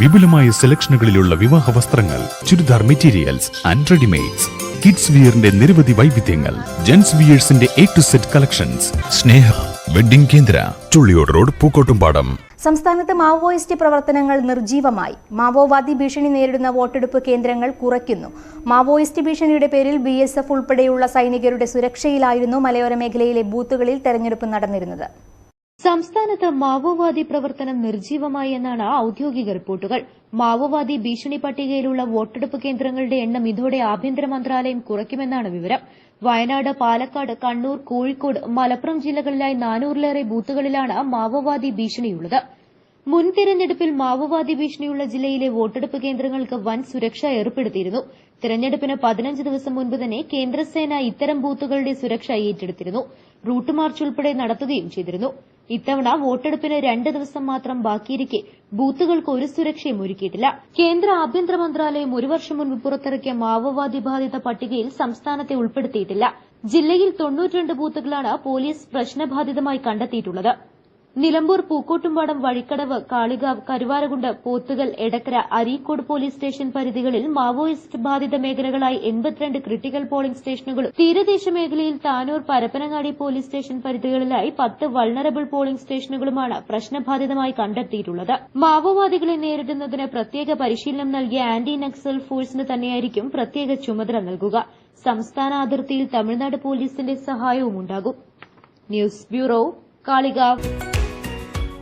വിപുലമായ സെലക്ഷനുകളിലുള്ള വിവാഹ വസ്ത്രങ്ങൾ churidar materials and readymades kids വിയറിന്റെ നിരവധി വൈവിധ്യങ്ങൾ gents വിയേഴ്സിന്റെ A to set collections Sneha wedding കേന്ദ്ര ചുള്ളിയോട് റോഡ് പൂക്കോട്ടുംപാടം. സംസ്ഥാനത്ത് മാവോയിസ്റ്റ് പ്രവർത്തനങ്ങൾ നിർജീവമായി മാവോവാദി ഭീഷണി നേരിടുന്ന വോട്ടെടുപ്പ് കേന്ദ്രങ്ങൾ കുറയ്ക്കുന്നു. മാവോയിസ്റ്റ് ഭീഷണിയുടെ പേരിൽ ബി എസ് എഫ് ഉൾപ്പെടെയുള്ള സൈനികരുടെ സുരക്ഷയിലായിരുന്നു മലയോര മേഖലയിലെ ബൂത്തുകളിൽ തെരഞ്ഞെടുപ്പ് നടന്നിരുന്നത്. സംസ്ഥാനത്ത് മാവോവാദി പ്രവർത്തനം നിർജീവമായി എന്നാണ് ഔദ്യോഗിക റിപ്പോർട്ടുകൾ. മാവോവാദി ഭീഷണി പട്ടികയിലുള്ള വോട്ടെടുപ്പ് കേന്ദ്രങ്ങളുടെ എണ്ണം ഇതോടെ ആഭ്യന്തര മന്ത്രാലയം കുറയ്ക്കുമെന്നാണ് വിവരം. വയനാട് പാലക്കാട് കണ്ണൂർ കോഴിക്കോട് മലപ്പുറം ജില്ലകളിലായി നാനൂറിലേറെ ബൂത്തുകളിലാണ് മാവോവാദി ഭീഷണിയുള്ളത്. മുൻ തിരഞ്ഞെടുപ്പിൽ മാവോവാദി ഭീഷണിയുള്ള ജില്ലയിലെ വോട്ടെടുപ്പ് കേന്ദ്രങ്ങൾക്ക് വൻ സുരക്ഷ ഏർപ്പെടുത്തിയിരുന്നു. തിരഞ്ഞെടുപ്പിന് പതിനഞ്ച് ദിവസം മുൻപ് തന്നെ കേന്ദ്രസേന ഇത്തരം ബൂത്തുകളുടെ സുരക്ഷ ഏറ്റെടുത്തിരുന്നു. റൂട്ട് മാർച്ച് ഉൾപ്പെടെ നടത്തുകയും ചെയ്തിരുന്നു. ഇത്തവണ വോട്ടെടുപ്പിന് രണ്ട് ദിവസം മാത്രം ബാക്കിയിരിക്കെ ബൂത്തുകൾക്ക് ഒരു സുരക്ഷയും ഒരുക്കിയിട്ടില്ല. കേന്ദ്ര ആഭ്യന്തര മന്ത്രാലയം ഒരു വർഷം മുൻപ് പുറത്തിറക്കിയ മാവോവാദി ബാധിത പട്ടികയിൽ സംസ്ഥാനത്തെ ഉൾപ്പെടുത്തിയിട്ടില്ല. ജില്ലയിൽ തൊണ്ണൂറ്റിരണ്ട് ബൂത്തുകളാണ് പോലീസ് പ്രശ്നബാധിതമായി കണ്ടെത്തിയിട്ടുള്ളത്. നിലമ്പൂർ പൂക്കോട്ടുംപാടം വഴിക്കടവ് കാളികാവ് കരുവാരകുണ്ട് പോത്തുകൽ എടക്കര അരീക്കോട് പോലീസ് സ്റ്റേഷൻ പരിധികളിൽ മാവോയിസ്റ്റ് ബാധിത മേഖലകളായി എൺപത്തിരണ്ട് ക്രിട്ടിക്കൽ പോളിംഗ് സ്റ്റേഷനുകളും തീരദേശ മേഖലയിൽ താനൂർ പരപ്പനങ്ങാടി പോലീസ് സ്റ്റേഷൻ പരിധികളിലായി പത്ത് വൾണറബിൾ പോളിംഗ് സ്റ്റേഷനുകളുമാണ് പ്രശ്നബാധിതമായി കണ്ടെത്തിയിട്ടുള്ളത്. മാവോവാദികളെ നേരിടുന്നതിന് പ്രത്യേക പരിശീലനം നൽകിയ ആന്റി നക്സൽ ഫോഴ്സിന് തന്നെയായിരിക്കും പ്രത്യേക ചുമതല നൽകുക. സംസ്ഥാന അതിർത്തിയിൽ തമിഴ്നാട് പോലീസിന്റെ സഹായവും ഉണ്ടാകും news bureau Kalikavu.